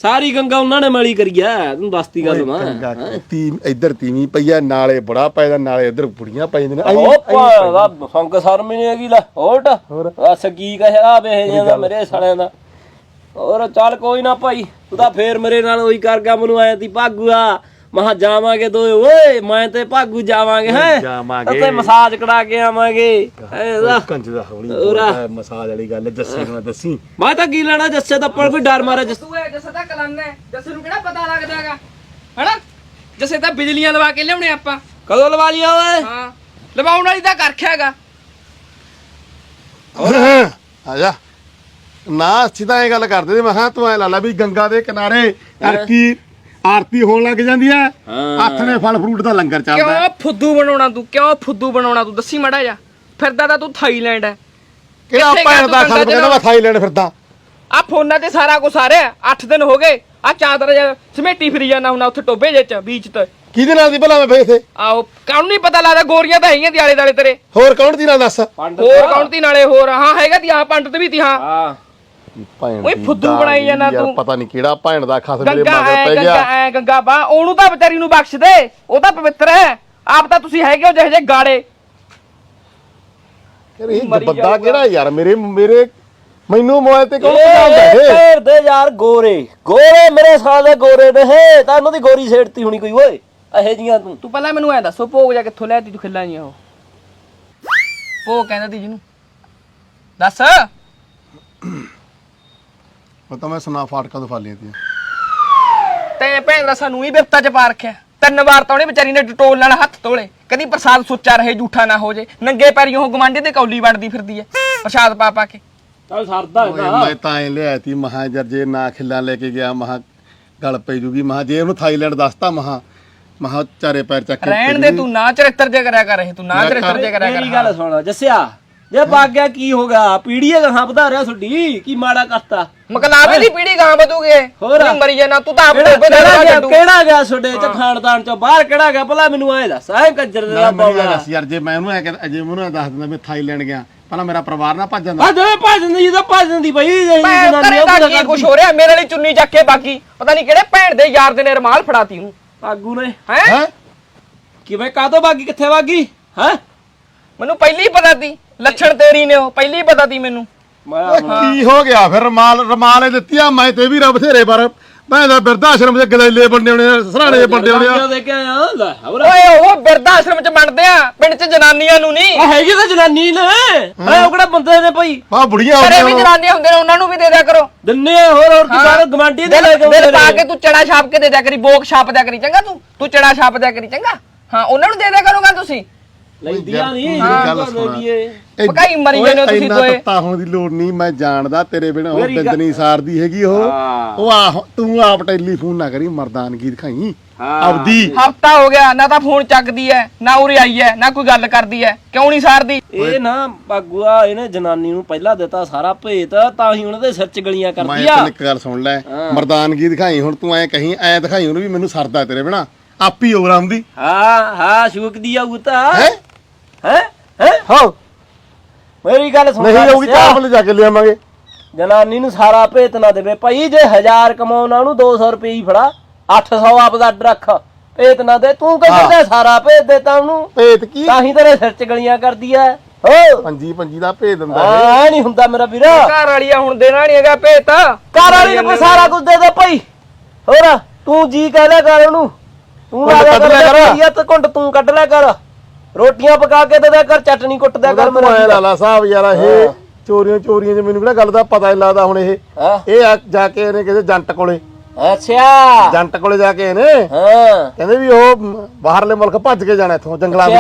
ਸਾਰੀ ਗੰਗਾ ਉਹਨਾਂ ਨੇ ਮਲੀ ਕਰੀ ਆ ਤੈਨੂੰ ਦੱਸਤੀ ਗੱਲ ਮੈਂ। ਤੀ ਇੱਧਰ ਤੀਵੀਂ ਪਈ ਨਾਲੇ ਬੜਾ ਪੈਦਾ ਨਾਲੇ ਇੱਧਰ ਬੁੜੀਆਂ ਪੈ ਜਾਂਦੀਆਂ ਨੇ। ਉਹ ਭਾਦਾ ਸੰਕ ਸ਼ਰਮ ਹੀ ਨਹੀਂ ਹੈਗੀ ਲੈ ਹੋਟ ਹੋਰ? ਬਸ ਕੀ ਕਹਿਆ ਵੇ ਜਾਂਦਾ ਮੇਰੇ ਸਾਲਿਆਂ ਦਾ। ਹੋਰ ਚੱਲ ਕੋਈ ਨਾ ਭਾਈ ਤੂੰ ਤਾਂ ਫੇਰ ਮੇਰੇ ਨਾਲ ਉਹੀ ਕਰ ਗਿਆ ਮੈਨੂੰ ਆਇਆ ਤੀ ਭਾਗੂਆ। ਮਹਾ ਜਾਵਾਂਗੇ ਦੋਏ ਓਏ ਮੈਂ ਤੇ ਭਾਗੂ ਜਾਵਾਂਗੇ ਹੈ? ਜਾਵਾਂਗੇ। ਉੱਥੇ ਮਸਾਜ ਕਰਾ ਕੇ ਆਵਾਂਗੇ। ਐਦਾ ਕੰਜ ਦਾ ਹੌਲੀ ਹੋਰਾ। ਬੋਲਦਾ, ਮਸਾਜ ਵਾਲੀ ਗੱਲ ਜੱਸੇ ਨੂੰ ਦੱਸੀ। ਮੈਂ ਤਾਂ ਕੀ ਲੈਣਾ ਜੱਸੇ ਦਾ ਪਰ ਕੋਈ ਡਰ ਮਾਰਿਆ ਜੱਸ ਤੂੰ ਜੱਸੇ ਦਾ ਕਲੰਨ ਹੈ ਜੱਸੇ ਨੂੰ ਕਿਹੜਾ ਪਤਾ ਲੱਗਦਾਗਾ ਹਨਾ? ਜੱਸੇ ਤਾਂ ਬਿਜਲੀਆਂ ਲਵਾ ਕੇ ਲਿਆਉਣੇ ਆਪਾਂ। ਕਦੋਂ ਲਵਾ ਲਿਆ ਓਏ? ਹਾਂ ਲਵਾਉਣ ਵਾਲੀ ਤਾਂ ਕਰਖਿਆ ਹੈਗਾ। ਆ ਜਾ। ਨਾ ਅਸੀਂ ਤਾਂ ਇਹ ਗੱਲ ਕਰਦੇ ਤੇ ਮੈਂ ਕਿਹਾ ਤੂੰ ਐ ਲਾ ਲਾ ਵੀ ਗੰਗਾ ਦੇ ਕਿਨਾਰੇ ਆਰਤੀ ਆਰਤੀ ਹੋਣ ਲੱਗ ਜਾਂਦੀ ਐ ਹੱਥ ਨੇ ਫਲ ਫਰੂਟ ਦਾ ਲੰਗਰ ਚੱਲਦਾ ਹੈ। ਕਿਉਂ ਫੁੱਦੂ ਬਣਾਉਣਾ ਤੂੰ? ਕਿਉਂ ਫੁੱਦੂ ਬਣਾਉਣਾ ਤੂੰ? ਦੱਸੀ ਮੜਾ ਜਾ ਫਿਰਦਾ ਤਾਂ ਤੂੰ ਥਾਈਲੈਂਡ ਹੈ। ਕਿਹੜਾ ਭੈਣ ਦਾ ਤੂੰ ਕਹਿੰਦਾ ਮੈਂ ਥਾਈਲੈਂਡ ਫਿਰਦਾ। ਆ ਫੋਨਾਂ ਤੇ ਸਾਰਾ ਕੁਝ ਆ ਰਿਹਾ 8 ਦਿਨ ਹੋ ਗਏ। ਆ ਚਾਦਰ ਸਮੇਟੀ ਫਿਰੀ ਜਾਣਾ ਹੁਣ ਉੱਥੇ ਟੋਬੇ ਜੇ ਚ ਬੀਚ ਤੇ। ਕਿਹਦੇ ਨਾਲ ਦੀ ਭਲਾ ਮੈਂ ਫੇਰ ਇੱਥੇ? ਆਓ ਕਾਹਨੂੰ ਨਹੀਂ ਪਤਾ ਲੱਗਦਾ? ਗੋਰੀਆਂ ਤਾਂ ਹੈਗੀਆਂ ਦਿਆਲੇ ਦਾਲੇ ਤੇਰੇ। ਹੋਰ ਕੌਣ ਦੀ ਨਾਲ ਦੱਸ? ਹੋਰ ਕੌਣ ਤੀ ਨਾਲੇ ਹੋਰ ਹਾਂ ਹੈਗਾ ਤੀ ਹਾਂ ਪੰਡਤ ਵੀ ਤੀ ਹਾਂ। ਹਾਂ ਭੈਣ ਓਏ ਦੀ ਫੁੱਦੂ ਬਣਾਈ ਯਾਰ, ਤੂੰ। ਪਤਾ ਨਹੀਂ ਕਿਹੜਾ ਭੈਣ ਦਾ ਖਸ ਮੇਰੇ ਗੰਗਾ ਮਗਰ ਐ ਪੈ ਗੰਗਾ ਗਿਆ ਐ ਗੰਗਾ ਬਾ ਉਹਨੂੰ ਤਾਂ ਵਿਚਾਰੀ ਨੂੰ ਬਖਸ਼ ਦੇ। ਉਹ ਤਾਂ ਪਵਿੱਤਰ ਹੈ। ਆਪ ਤਾਂ ਤੁਸੀਂ ਹੈਗੇ ਹੋ ਜਿਹੇ ਜਿਹੇ ਗਾੜੇ। ਯਾਰ ਇਹ ਮਰੀ ਬੰਦਾ ਜਾਊਗਾ। ਕਿਹੜਾ ਯਾਰ? ਮੇਰੇ ਮੇਰੇ ਮੈਨੂੰ ਮੋਬਾਈਲ ਤੇ ਕੌਣ ਪਛਾਣਦਾ ਇਹ? ਭੈਣ ਦੇ ਯਾਰ ਗੋਰੇ। ਗੋਰੇ ਮੇਰੇ ਸਾਲ ਦੇ ਗੋਰੇ ਨੇ ਹੈ। ਤਾਂ ਉਹਨਾਂ ਦੀ ਗੋਰੀ ਛੇੜਤੀ ਹੋਣੀ ਕੋਈ ਓਏ। ਇਹੇ ਜੀਆਂ ਤੂੰ। ਤੂੰ ਪਹਿਲਾਂ ਮੈਨੂੰ ਐ ਦੱਸੋ ਭੋਗ ਜਾ ਕਿੱਥੋਂ ਲਿਆਤੀ ਤੂੰ ਖਿੱਲਾਂ ਨਹੀਂ ਉਹ? ਭੋਗ ਕਹਿੰਦਾ ਤੀ ਜਿਹਨੂੰ। ਦੱਸ। ਉਹ ਤਾਂ ਮੈਂ ਸੁਨਾ ਫਾਟਕਾ ਤੋਂ ਫਾਲੀਆਂ ਤੀ ਤੇ ਭੈਣ ਦਾ ਸਾਨੂੰ ਹੀ ਬਿਪਤਾ ਚ ਪਾ ਰੱਖਿਆ। ਤਿੰਨ ਵਾਰ ਤਾਂ ਉਹਨੇ ਵਿਚਾਰੀ ਨੇ ਡਟੋਲ ਨਾਲ ਹੱਥ ਤੋਲੇ ਕਦੀ ਪ੍ਰਸਾਦ ਸੁੱਚਾ ਰਹੇ ਝੂਠਾ ਨਾ ਹੋ ਜੇ। ਨੰਗੇ ਪੈਰੀ ਉਹ ਗਵਾਂਢੀ ਤੇ ਕੌਲੀ ਵੜਦੀ ਫਿਰਦੀ ਐ। ਪ੍ਰਸਾਦ ਪਾ ਪਾ ਕੇ। ਚੱਲ ਸਰਦਾ ਓਏ ਮੈਂ ਤਾਂ ਐ ਲਿਆਇਆ ਤੀ ਮਹਾ ਜਰ ਜੇ ਨਾ ਖਿੱਲਾ ਲੈ ਕੇ ਗਿਆ ਮਹਾ ਗਲ ਪੈ ਜੂਗੀ ਮਹਾ ਜੇ ਉਹਨੂੰ ਥਾਈਲੈਂਡ ਦੱਸਤਾ ਮਹਾ ਮਹਾ ਚਾਰੇ ਪੈਰ ਚੱਕ ਕੇ ਰਹਿਣ ਦੇ ਤੂੰ ਨਾ ਚਰਿੱਤਰ ਜੇ ਕਰਿਆ ਕਰ ਇਹ ਤੂੰ ਨਾ ਚਰਿੱਤਰ ਜੇ ਕਰਿਆ ਕਰ ਮੇਰੀ ਗੱਲ ਸੁਣ ਜੱਸਿਆ ਜੇ ਵਗ ਗਿਆ ਕੀ ਹੋਗਾ ਪੀੜੀਏ ਗਾਂ ਵਧਾਰਿਆ ਛੁੱਡੀ ਕੀ ਮਾੜਾ ਕਰਤਾ? ਮਕਲਾਵੇ ਦੀ ਪੀੜੀ ਗਾਂ ਵਧੂਗੇ ਹੋਰ? ਨਹੀਂ ਮਰੀ ਜਾਣਾ ਤੂੰ ਤਾਂ ਆਪਣੇ ਕਿਹੜਾ ਕਿਹੜਾ ਗਿਆ ਛੱਡੂ ਕਿਹੜਾ ਗਿਆ ਛੁੱਡੇ ਚ ਖਾਨਦਾਨ ਚੋਂ? ਬਾਹਰ ਕਿਹੜਾ ਗਿਆ? ਭਲਾ ਮੈਨੂੰ ਐ ਦੱਸ ਐ ਕੰਜਰ ਦੇ ਦਾ ਮੈਨੂੰ ਇਹ ਬੌਲਾ ਦੱਸ ਯਾਰ ਜੇ ਮੈਂ ਉਹਨੂੰ ਐ ਕਹਿੰਦਾ ਜੇ ਉਹਨੂੰ ਦੱਸ ਦਿੰਦਾ ਮੈਂ ਥਾਈਲੈਂਡ ਗਿਆ ਪਹਿਲਾਂ ਮੇਰਾ ਪਰਿਵਾਰ ਨਾ ਭੱਜ ਜਾਂਦਾ। ਆ ਦੇ ਭੱਜਣ ਦੀ ਤਾਂ ਭੱਜਣ ਦੀ ਬਈ ਇਹ ਮੈਂ ਜਨਾਨੀ ਕਰੇ ਉਹ ਤਾਂ ਪੂਰਾ ਕੀ ਕੁਛ। ਹੋ ਰਿਹਾ ਮੇਰੇ ਲਈ ਚੁੰਨੀ ਚੱਕ ਕੇ ਬਾਕੀ ਪਤਾ ਨਹੀਂ ਕਿਹੜੇ ਭੈਣ ਦੇ ਯਾਰ ਦੇ ਨੇ ਰਮਾਲ ਫੜਾਤੀ ਹੂੰ ਆਗੂ ਨੇ। ਹੈ? ਹੈ? ਕਿਵੇਂ ਕਾਦੋਂ ਬਾਗੀ ਕਿੱਥੇ ਬਾਗੀ? ਹੈ? ਮੈਨੂੰ ਪਹਿਲੀ ਹੀ ਪਤਾ ਸੀ ਲੱਛਣ ਤੇਰੀ ਨੇ ਉਹ ਪਹਿਲੀ ਹੀ ਪਤਾ ਸੀ ਮੈਨੂੰ। ਕੀ ਹੋ ਗਿਆ? ਫਿਰ ਰਮਾਲ ਰਮਾਲੇ ਦਿੱਤੀਆਂ ਮੈਂ ਤੇ ਵੀ ਰੱਬ ਥੇਰੇ ਪਰ। ਮੈਂ ਤਾਂ ਬਿਰਧ ਆਸ਼ਰਮ ਦੇ ਗਲੇਲੇ ਬੰਦੇ ਹੋਣੇ ਆ, ਸਰਾਣੇ ਦੇ ਬੰਦੇ ਹੋਣੇ ਆ। ਦੇ ਲੈ ਓਏ ਉਹ ਬਿਰਧ ਆਸ਼ਰਮ ਚ ਬਣਦੇ ਆ ਪਿੰਡ ਚ ਜਨਾਨੀਆਂ ਨੂੰ ਨਹੀਂ। ਆ ਹੈਗੀ ਤਾਂ ਜਨਾਨੀ ਨੇ। ਹੈ। ਉਹ ਕਿਹੜਾ ਬੰਦੇ ਨੇ ਭਾਈ? ਆ ਬੁੜੀਆਂ ਘਰੇ ਵੀ ਜਨਾਨੀਆਂ ਹੁੰਦੇ ਨੇ ਉਹਨਾਂ ਨੂੰ ਵੀ ਦੇ ਦਿਆ ਕਰੋ। ਦਿੰਨੇ ਆ ਹੋਰ ਹੋਰ ਕੀ ਬਾਹਰ ਗਵਾਂਢੀ ਦੇ ਲੈ ਕੇ ਦਿਲ ਪਾ। ਕੇ ਤੂੰ ਚੜਾ ਛਾਪ ਕੇ ਦੇ ਦਿਆ ਕਰੀ ਬੋਕ ਛਾਪ ਦਿਆ ਕਰੀ ਚੰਗਾ ਤੂੰ? ਤੂੰ ਚੜਾ ਛਾਪ ਦਿਆ ਕਰੀ ਚੰਗਾ? ਹਾਂ ਉਹਨਾਂ ਨੂੰ ਦੇ ਦਿਆ ਕਰੋਗਾ ਤੁਸੀਂ? ਲੈਂਦੀਆਂ ਨਹੀਂ ਗੱਲ ਸੁਣ। ਪਕਾਈ ਮਰੀ ਜਾਂਦੇ ਹੋ ਤੁਸੀਂ ਦੋਏ। ਤੱਤਾ ਹੋਣ ਦੀ ਲੋੜ ਨਹੀਂ ਮੈਂ ਜਾਣਦਾ ਤੇਰੇ ਬਿਨਾ ਉਹ ਬਿੰਦਨੀ ਸਾਰਦੀ ਹੈਗੀ ਉਹ। ਉਹ ਆ ਤੂੰ ਆਪ ਟੈਲੀਫੋਨ ਨਾ ਕਰੀ ਮਰਦਾਨਗੀ ਦਿਖਾਈ। ਆਪਦੀ। ਹਫਤਾ ਹੋ ਗਿਆ ਨਾ ਤਾਂ ਫੋਨ ਚੱਕਦੀ ਐ ਨਾ ਉਰੇ ਆਈ ਐ ਨਾ ਕੋਈ ਗੱਲ ਕਰਦੀ ਐ। ਕਿਉਂ ਨਹੀਂ ਸਾਰਦੀ? ਇਹ ਨਾ ਬਾਗੂਆ ਇਹਨੇ ਜਨਾਨੀ ਨੂੰ ਪਹਿਲਾਂ ਦਿੱਤਾ ਸਾਰਾ ਭੇਤ ਤਾਂ ਹੀ ਉਹਨਾਂ ਦੇ ਸਿਰ ਚ ਗਲੀਆਂ ਮੈਂ ਕਰਦੀ ਆ। ਇੱਕ ਗੱਲ ਸੁਣ ਲੈ ਮਰਦਾਨਗੀ ਦਿਖਾਈ ਹੁਣ ਤੂੰ ਐ ਕਹੀਂ ਐ ਦਿਖਾਈ ਉਹਨੂੰ ਵੀ ਮੈਨੂੰ ਸਰਦਾ ਤੇਰੇ ਬਿਨਾ। ਆਪੀ ਹੋਰ ਆਉਂਦੀ। ਹਾਂ ਹਾਂ ਤਾਂ। ਹੈ? ਹੈ? ਹੈ। ਹਾਂ ਮੇਰੀ ਗੱਲ ਸੁਣ ਨਹੀਂ ਲੈ ਦੱਸਿਆ। ਚਾਰ ਫਲੇ ਜਾ ਕੇ ਲਿਆਵਾਂਗੇ। ਜਨਾਨੀ ਨੂੰ ਸਾਰਾ ਭੇਤ ਨਾ ਦੇਵੇ। ਭਾਈ ਜੇ 1000 ਕਮਾਉਣਾ ਉਹਨੂੰ 200 ਰੁਪਏ ਹੀ ਫੜਾ। 800 ਆਪ ਦਾ ਅੱਡ ਰੱਖ। ਭੇਤ ਨਾ ਦੇ। ਤੂੰ ਕਹਿੰਦਾ ਤੇ ਸਾਰਾ ਭੇਤ ਦੇਤਾ ਉਹਨੂੰ। ਭੇਤ ਕੀ? ਤਾਂ ਹੀ ਤੇਰੇ ਸਿਰ ਚ ਗਲੀਆਂ ਕਰਦੀ ਐ। ਹੋ। ਪੰਜੀ ਪੰਜੀ ਦਾ ਭੇਤ ਦਿੰਦਾ ਹਾਂ ਨਹੀਂ ਹੁੰਦਾ ਮੇਰਾ ਵੀਰਾ। ਘਰ ਵਾਲੀਆ ਹੁਣ ਦੇਣਾ ਨਹੀਂ ਹੈਗਾ ਭੇਤ। ਘਰ ਵਾਲੀ ਨੂੰ ਸਾਰਾ ਕੁਝ ਦੇ ਦੇ ਭਾਈ। ਹੋਰ ਤੂੰ ਜੀ ਕਹਿ ਲਿਆ ਕਰ ਉਹਨੂੰ। ਤੂੰ ਆ ਜਾ ਕਰ। ਤੇ ਕੁੰਡ ਤੂੰ ਕੱਢ ਲਿਆ ਕਰ। ਰੋਟੀਆਂ ਪਕਾ ਕੇ ਦੇ ਦਿਆ ਕਰ ਚਟਨੀ ਕੁੱਟ ਦਿਆ ਕਰ ਐ ਵੀਰਾ। ਲਾਲਾ ਸਾਹਿਬ ਯਾਰ ਇਹ ਚੋਰੀਆਂ ਚੋਰੀਆਂ ਚ ਮੈਨੂੰ ਕਿਹੜਾ ਗੱਲ ਦਾ ਪਤਾ ਨਹੀਂ ਲੱਗਦਾ ਹੁਣ ਇਹ। ਹਾਂ। ਇਹ ਆ ਜਾ ਕੇ ਇਹਨੇ ਕਿਸੇ ਜੰਟ ਕੋਲੇ। ਅੱਛਾ। ਜੰਟ ਕੋਲੇ ਜਾ ਕੇ ਇਹਨੇ ਹਾਂ। ਕਹਿੰਦੇ ਵੀ ਉਹ ਬਾਹਰਲੇ ਮੁਲਕ ਭੱਜ ਕੇ ਜਾਣਾ ਇੱਥੋਂ ਜੰਗਲਾਂ ਵਿੱਚ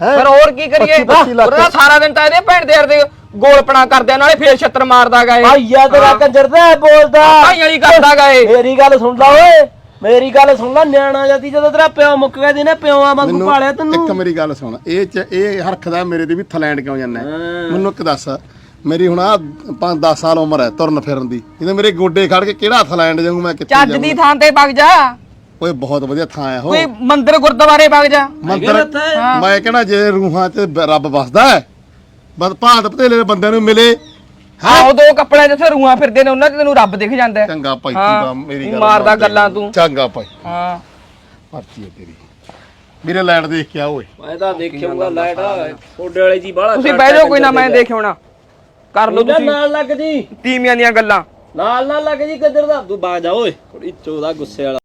ਹੈ? ਫਿਰ ਹੋਰ ਕੀ ਕਰੀਏ? 25 25 ਲੱਖ। ਉਹਦਾ ਸਾਰਾ ਦਿਨ ਤਾਂ ਇਹਦੇ ਭੈਣ ਦੇ ਯਾਰ ਦੇ ਗੋਲਪਣਾ ਕਰਦਿਆਂ ਨਾਲੇ ਫੇਰ ਛੱਤਰ ਮਾਰਦਾਗਾ ਇਹ। ਆਈਆ ਤੇਰਾ ਕੰਜਰ ਦਾ ਬੋਲਦਾ। ਭਾਈ ਵਾਲੀ ਕਰਦਾਗਾ ਇਹ। ਮੇਰੀ ਗੱਲ ਸੁਣ ਲਾ ਓਏ। ਮੇਰੀ ਗੱਲ ਸੁਣ ਲੈ ਨਿਆਣਾ ਜਦੀ ਜਦੋਂ ਤੇਰਾ ਪਿਓ ਮੁੱਕ ਗਿਆ ਦੀ ਨੇ ਪਿਓਾਂ ਵਾਂਗੂ ਪਾਲਿਆ ਇੱਕ ਤੈਨੂੰ ਮੇਰੀ ਗੱਲ ਸੁਣ ਇਹ ਚ ਇਹ ਹਰਖਦਾ ਮੇਰੇ ਤੇ ਵੀ ਥਲੈਂਡ ਕਿਉਂ ਜਾਂਦਾ ਮੈਨੂੰ ਇੱਕ ਦੱਸ ਮੇਰੀ ਹੁਣ ਆ 5-10 ਸਾਲ ਉਮਰ ਹੈ ਤੁਰਨ ਫਿਰਨ ਦੀ। ਇਹਦੇ ਮੇਰੇ ਗੋਡੇ ਖੜ ਕੇ ਕਿਹੜਾ ਥਲੈਂਡ ਜਾਊਂ ਮੈਂ ਕਿੱਥੇ ਚੱਜ ਦੀ ਥਾਂ ਤੇ ਵਗ ਜਾ। ਓਏ ਬਹੁਤ ਵਧੀਆ ਥਾਂ ਹੈ ਉਹ। ਕੋਈ ਮੰਦਿਰ ਗੁਰਦੁਆਰੇ ਵਗ ਜਾ। ਮੰਦਰ? ਮੈਂ ਕਹਿੰਦਾ ਜੇ ਰੂਹਾਂ 'ਚ ਬ- ਰੱਬ ਵਸਦਾ ਹੈ ਬਸ ਭਾਂਤ ਭਤੇਲੇ ਦੇ ਬੰਦਿਆਂ ਨੂੰ ਮਿਲੇ ਹਾਂ। ਉਹ ਦੋ ਕੱਪੜਿਆਂ ਜਿੱਥੇ ਰੂਹਾਂ ਫਿਰਦੇ ਨੇ ਉਹਨਾਂ 'ਚ ਤੈਨੂੰ ਰੱਬ ਦਿਖ ਜਾਂਦਾ ਹੈ। ਚੰਗਾ ਭਾਈ ਤੂੰ ਹਾਂ, ਤਾਂ ਮੇਰੀ ਗੱਲ ਮਾਰਦਾ। ਗੱਲਾਂ ਤੂੰ। ਚੰਗਾ ਭਾਈ। ਹਾਂ। ਪਰਚੀ ਹੈ ਤੇਰੀ। ਮੇਰੇ ਲੈਂਡ ਦੇਖ ਕੇ ਆ ਓਏ। ਮੈਂ ਤਾਂ ਦੇਖਿਆਗਾ ਲਾਈਟ ਛੋਡੇ ਵਾਲੀ ਜੀ ਬਾਹਲਾ ਤੁਸੀਂ ਬਹਿ ਜਾਓ ਕੋਈ ਨਾ ਮੈਂ ਦੇਖ ਆਉਣਾ। ਕਰ ਲਓ ਤੁਸੀਂ। ਨਾਲ ਲੱਗ ਜੀ ਤੀਵੀਆਂ ਦੀਆਂ ਗੱਲਾਂ। ਨਾਲ ਨਾਲ ਲੱਗ ਜੀ ਕਿੱਧਰ ਦਾ। ਤੂੰ ਬਾਗ ਜਾ ਓਏ ਥੋੜੀ ਚੋਦਾ ਗੁੱਸੇ ਵਾਲਾ।